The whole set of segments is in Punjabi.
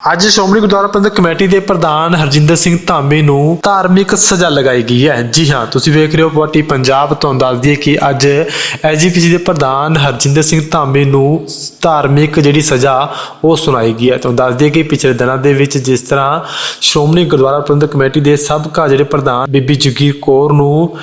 ਅੱਜ ਸ਼੍ਰੋਮਣੀ ਗੁਰਦੁਆਰਾ ਪ੍ਰਬੰਧਕ ਕਮੇਟੀ ਦੇ ਪ੍ਰਧਾਨ ਹਰਜਿੰਦਰ ਸਿੰਘ ਧਾਮੀ ਨੂੰ ਧਾਰਮਿਕ ਸਜ਼ਾ ਲਗਾਈ ਗਈ ਹੈ। ਜੀ ਹਾਂ, ਤੁਸੀਂ ਵੇਖ ਰਹੇ ਹੋ ਪਾਰਟੀ ਪੰਜਾਬ ਤੋਂ ਦੱਸ ਦਈਏ ਕਿ ਅੱਜ ਐਜੀਪੀਸੀ ਦੇ ਪ੍ਰਧਾਨ ਹਰਜਿੰਦਰ ਸਿੰਘ ਧਾਮੀ ਨੂੰ ਧਾਰਮਿਕ ਜਿਹੜੀ ਸਜ਼ਾ ਉਹ ਸੁਣਾਈ ਗਈ ਹੈ। ਤੁਹਾਨੂੰ ਦੱਸ ਦਈਏ ਕਿ ਪਿਛਲੇ ਦਿਨਾਂ ਦੇ ਵਿੱਚ ਜਿਸ ਤਰ੍ਹਾਂ ਸ਼੍ਰੋਮਣੀ ਗੁਰਦੁਆਰਾ ਪ੍ਰਬੰਧਕ ਕਮੇਟੀ ਦੇ ਸਾਬਕਾ ਜਿਹੜੇ ਪ੍ਰਧਾਨ ਬੀਬੀ ਜਗੀਰ ਕੌਰ ਨੂੰ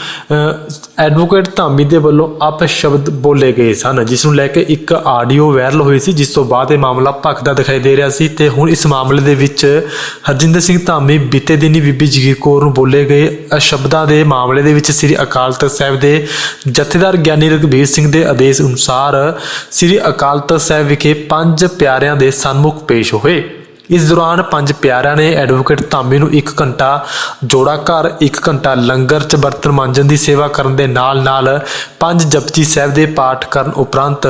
ਐਡਵੋਕੇਟ ਧਾਮੀ ਦੇ ਵੱਲੋਂ ਅਪਸ਼ਬਦ ਬੋਲੇ ਗਏ ਸਨ, ਜਿਸ ਨੂੰ ਲੈ ਕੇ ਇੱਕ ਆਡੀਓ ਵਾਇਰਲ ਹੋਈ ਸੀ, ਜਿਸ ਤੋਂ ਬਾਅਦ ਇਹ ਮਾਮਲਾ ਭਖਦਾ ਦਿਖਾਈ ਦੇ ਰਿਹਾ ਸੀ ਤੇ ਹੁਣ ਇਸ ਮਾਮਲੇ ਦੇ ਵਿੱਚ ਹਰਜਿੰਦਰ ਸਿੰਘ ਧਾਮੀ ਬੀਤੇ ਦਿਨੀ ਬੀਬੀ ਜਗੀਰ ਕੌਰ ਨੂੰ ਬੋਲੇ ਗਏ ਅਸ਼ਬਦਾਂ ਦੇ ਮਾਮਲੇ ਦੇ ਵਿੱਚ ਸ੍ਰੀ ਅਕਾਲ ਤਖਤ ਸਾਹਿਬ ਦੇ ਜਥੇਦਾਰ ਗਿਆਨੀ ਰਘਬੀਰ ਸਿੰਘ ਦੇ ਆਦੇਸ਼ ਅਨੁਸਾਰ ਸ੍ਰੀ ਅਕਾਲ ਤਖਤ ਸਾਹਿਬ ਵਿਖੇ ਪੰਜ ਪਿਆਰਿਆਂ ਦੇ ਸਨਮੁਖ ਪੇਸ਼ ਹੋਏ। ਇਸ ਦੌਰਾਨ ਪੰਜ ਪਿਆਰਿਆਂ ਨੇ ਐਡਵੋਕੇਟ ਧਾਮੀ ਨੂੰ 1 ਘੰਟਾ ਜੋੜਾ ਘਰ 1 ਘੰਟਾ ਲੰਗਰ ਚ ਬਰਤਨ ਮਾਂਜਣ ਦੀ ਸੇਵਾ ਕਰਨ ਦੇ ਨਾਲ ਨਾਲ ਪੰਜ ਜਪਜੀ ਸਾਹਿਬ ਦੇ ਪਾਠ ਕਰਨ ਉਪਰੰਤ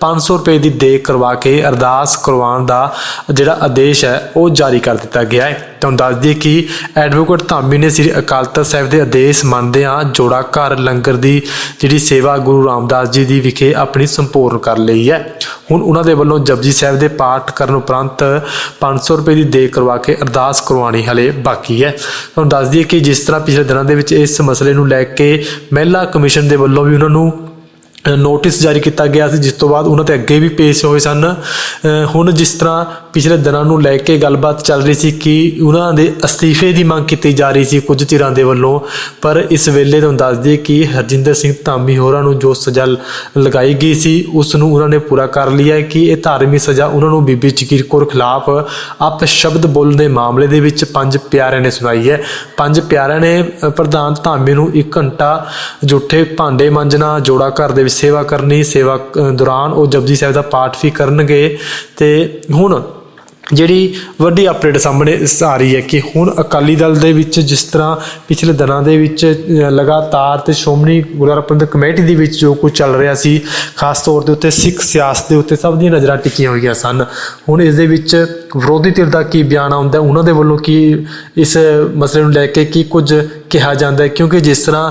500 ਰੁਪਏ ਦੀ ਦੇ ਕਰਵਾ ਕੇ ਅਰਦਾਸ ਕਰਵਾਉਣ ਦਾ ਜਿਹੜਾ ਆਦੇਸ਼ ਹੈ, ਉਹ ਜਾਰੀ ਕਰ ਦਿੱਤਾ ਗਿਆ ਹੈ। ਤੁਹਾਨੂੰ ਦੱਸ ਦਈਏ ਕਿ ਐਡਵੋਕੇਟ ਧਾਮੀ ਨੇ ਸ੍ਰੀ ਅਕਾਲ ਤਖਤ ਸਾਹਿਬ ਦੇ ਆਦੇਸ਼ ਮੰਨਦਿਆਂ ਜੋੜਾ ਘਰ ਲੰਗਰ ਦੀ ਜਿਹੜੀ ਸੇਵਾ ਗੁਰੂ ਰਾਮਦਾਸ ਜੀ ਦੀ ਵਿਖੇ ਆਪਣੀ ਸੰਪੂਰਨ ਕਰ ਲਈ ਹੈ। ਹੁਣ ਉਹਨਾਂ ਦੇ ਵੱਲੋਂ ਜਪਜੀ ਸਾਹਿਬ ਦੇ ਪਾਠ ਕਰਨ ਉਪਰੰਤ 500 ਰੁਪਏ ਦੀ ਦੇ ਕਰਵਾ ਕੇ ਅਰਦਾਸ ਕਰਵਾਉਣੀ ਹਲੇ ਬਾਕੀ ਹੈ। ਤੁਹਾਨੂੰ ਦੱਸ ਦਈਏ ਕਿ ਜਿਸ ਤਰ੍ਹਾਂ ਪਿਛਲੇ ਦਿਨਾਂ ਦੇ ਵਿੱਚ ਇਸ ਮਸਲੇ ਨੂੰ ਲੈ ਕੇ ਮਹਿਲਾ ਕਮਿਸ਼ਨ ਦੇ ਵੱਲੋਂ ਵੀ ਉਹਨਾਂ ਨੂੰ ਅ, ਨੋਟਿਸ ਜਾਰੀ ਕੀਤਾ ਗਿਆ ਸੀ, ਜਿਸ ਤੋਂ ਬਾਅਦ ਉਹਨਾਂ ਤੇ ਅੱਗੇ ਵੀ ਪੇਸ਼ ਹੋਏ ਸਨ। ਹੁਣ ਜਿਸ ਤਰ੍ਹਾਂ ਪਿਛਲੇ ਦਿਨਾਂ ਨੂੰ ਲੈ ਕੇ ਗੱਲਬਾਤ ਚੱਲ ਰਹੀ ਸੀ ਕਿ ਉਹਨਾਂ ਦੇ ਅਸਤੀਫੇ ਦੀ ਮੰਗ ਕੀਤੀ ਜਾ ਰਹੀ ਸੀ ਕੁਝ ਧਿਰਾਂ ਦੇ ਵੱਲੋਂ, ਪਰ ਇਸ ਵੇਲੇ ਤੁਹਾਨੂੰ ਦੱਸ ਦਈਏ ਕਿ ਹਰਜਿੰਦਰ ਸਿੰਘ ਧਾਮੀ ਹੋਰਾਂ ਨੂੰ ਜੋ ਸਜ਼ਾ ਲਗਾਈ ਗਈ ਸੀ, ਉਸ ਨੂੰ ਉਹਨਾਂ ਨੇ ਪੂਰਾ ਕਰ ਲਿਆ ਹੈ ਕਿ ਇਹ ਧਾਰਮਿਕ ਸਜ਼ਾ ਉਹਨਾਂ ਨੂੰ ਬੀਬੀ ਜਗੀਰ ਕੌਰ ਖਿਲਾਫ ਅਪ ਸ਼ਬਦ ਬੋਲਣ ਦੇ ਮਾਮਲੇ ਦੇ ਵਿੱਚ ਪੰਜ ਪਿਆਰਿਆਂ ਨੇ ਸੁਣਾਈ ਹੈ। ਪੰਜ ਪਿਆਰਿਆਂ ਨੇ ਪ੍ਰਧਾਨ ਧਾਮੀ ਨੂੰ 1 ਘੰਟਾ ਜੁੱਠੇ ਭਾਂਡੇ ਮਾਂਜਣਾ, ਜੋੜਾ ਘਰ ਦੇ ਵਿੱਚ ਸੇਵਾ ਕਰਨੀ ਸੇਵਾ ਦੌਰਾਨ ਉਹ ਜਪਜੀ ਸਾਹਿਬ ਦਾ ਪਾਠ ਵੀ ਕਰਨਗੇ ਤੇ ਹੁਣ ਜਿਹੜੀ ਵੱਡੀ ਅਪਡੇਟ ਸਾਹਮਣੇ ਸ- ਆ ਰਹੀ ਹੈ ਕਿ ਹੁਣ ਅਕਾਲੀ ਦਲ ਦੇ ਵਿੱਚ ਜਿਸ ਤਰ੍ਹਾਂ ਪਿਛਲੇ ਦਿਨਾਂ ਦੇ ਵਿੱਚ ਲਗਾਤਾਰ ਤੇ ਸ਼੍ਰੋਮਣੀ ਗੁਰਦੁਆਰਾ ਪ੍ਰਬੰਧਕ ਕਮੇਟੀ ਦੇ ਵਿੱਚ ਜੋ ਕੁਝ ਚੱਲ ਰਿਹਾ ਸੀ, ਖਾਸ ਤੌਰ ਦੇ ਉੱਤੇ ਸਿੱਖ ਸਿਆਸਤ ਦੇ ਉੱਤੇ ਸਭ ਦੀਆਂ ਨਜ਼ਰਾਂ ਟਿਕੀਆਂ ਹੋਈਆਂ ਸਨ। ਹੁਣ ਇਸ ਦੇ ਵਿੱਚ ਵਿਰੋਧੀ ਧਿਰ ਦਾ ਕੀ ਬਿਆਨ ਆਉਂਦਾ, ਉਹਨਾਂ ਦੇ ਵੱਲੋਂ ਕੀ ਇਸ ਮਸਲੇ ਨੂੰ ਲੈ ਕੇ ਕੀ ਕੁਝ ਕਿਹਾ ਜਾਂਦਾ ਹੈ? ਕਿਉਂਕਿ ਜਿਸ ਤਰ੍ਹਾਂ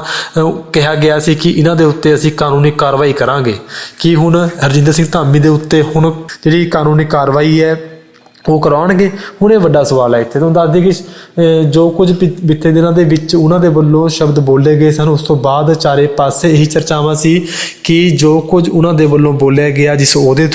ਕਿਹਾ ਗਿਆ ਸੀ ਕਿ ਇਹਨਾਂ ਦੇ ਉੱਤੇ ਅਸੀਂ ਕਾਨੂੰਨੀ ਕਾਰਵਾਈ ਕਰਾਂਗੇ। ਕਿ ਹੁਣ ਹਰਜਿੰਦਰ ਸਿੰਘ ਧਾਮੀ ਦੇ ਉੱਤੇ ਹੁਣ ਜਿਹੜੀ ਕਾਨੂੰਨੀ ਕਾਰਵਾਈ ਹੈ ਉਹ ਕਰਾਉਣਗੇ। ਹੁਣ ਇਹ ਵੱਡਾ ਸਵਾਲ ਹੈ ਇੱਥੇ। ਤੁਹਾਨੂੰ ਦੱਸ ਦਈਏ ਕਿ ਜੋ ਕੁਝ ਪਿ- ਬੀਤੇ ਦਿਨਾਂ ਦੇ ਵਿੱਚ ਉਹਨਾਂ ਦੇ ਵੱਲੋਂ ਸ਼ਬਦ ਬੋਲੇ ਗਏ ਸਨ, ਉਸ ਤੋਂ ਬਾਅਦ ਚਾਰੇ ਪਾਸੇ ਇਹੀ ਚਰਚਾਵਾਂ ਸੀ ਕਿ ਜੋ ਕੁਝ ਉਹਨਾਂ ਦੇ ਵੱਲੋਂ ਬੋਲਿਆ ਗਿਆ, ਜਿਸ ਉਹਦੇ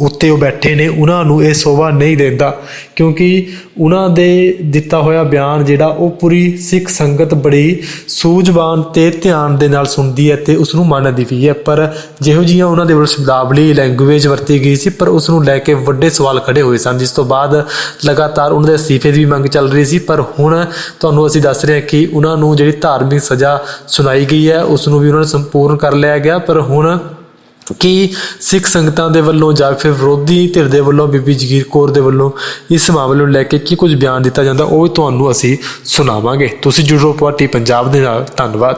ਉੱਤੇ ਉਹ ਬੈਠੇ ਨੇ, ਉਹਨਾਂ ਨੂੰ ਇਹ ਸੋਭਾ ਨਹੀਂ ਦਿੰਦਾ। ਕਿਉਂਕਿ ਉਹਨਾਂ ਦੇ ਦਿੱਤਾ ਹੋਇਆ ਬਿਆਨ ਜਿਹੜਾ ਉਹ ਪੂਰੀ ਸਿੱਖ ਸੰਗਤ ਬੜੀ ਸੂਝਵਾਨ ਤੇ ਧਿਆਨ ਦੇ ਨਾਲ ਸੁਣਦੀ ਹੈ ਤੇ ਉਸ ਨੂੰ ਮੰਨਦੀ ਵੀ ਹੈ। ਪਰ ਜਿਹੋ ਜਿਹੀਆਂ ਉਹਨਾਂ ਦੇ ਵੱਲੋਂ ਸ਼ਬਦਾਵਲੀ ਲੈਂਗੁਏਜ ਵਰਤੀ ਗਈ ਸੀ, ਪਰ ਉਸ ਨੂੰ ਲੈ ਕੇ ਵੱਡੇ ਸਵਾਲ ਖੜੇ ਹੋਏ ਸਨ, ਜਿਸ ਤੋਂ ਬਾਅਦ ਲਗਾਤਾਰ ਉਹਨਾਂ ਦੇ ਅਸਤੀਫੇ ਦੀ ਵੀ ਮੰਗ ਚੱਲ ਰਹੀ ਸੀ। ਪਰ ਹੁਣ ਤੁਹਾਨੂੰ ਅਸੀਂ ਦੱਸ ਰਹੇ ਹਾਂ ਕਿ ਉਹਨਾਂ ਨੂੰ ਜਿਹੜੀ ਧਾਰਮਿਕ ਸਜ਼ਾ ਸੁਣਾਈ ਗਈ ਹੈ ਉਸ ਨੂੰ ਵੀ ਉਹਨਾਂ ਨੇ ਸੰਪੂਰਨ ਕਰ ਲਿਆ ਗਿਆ। ਪਰ ਹੁਣ ਕਿ ਸਿੱਖ ਸੰਗਤਾਂ ਦੇ ਵੱਲੋਂ ਜਾਂ ਫਿਰ ਵਿਰੋਧੀ ਧਿਰ ਦੇ ਵੱਲੋਂ, ਬੀਬੀ ਜਗੀਰ ਕੌਰ ਦੇ ਵੱਲੋਂ ਇਸ ਮਾਮਲੇ ਨੂੰ ਲੈ ਕੇ ਕੀ ਕੁਝ ਬਿਆਨ ਦਿੱਤਾ ਜਾਂਦਾ, ਉਹ ਤੁਹਾਨੂੰ ਅਸੀਂ ਸੁਣਾਵਾਂਗੇ। ਤੁਸੀਂ ਜੁੜੋ ਪਾਰਟੀ ਪੰਜਾਬ ਦੇ ਨਾਲ। ਧੰਨਵਾਦ।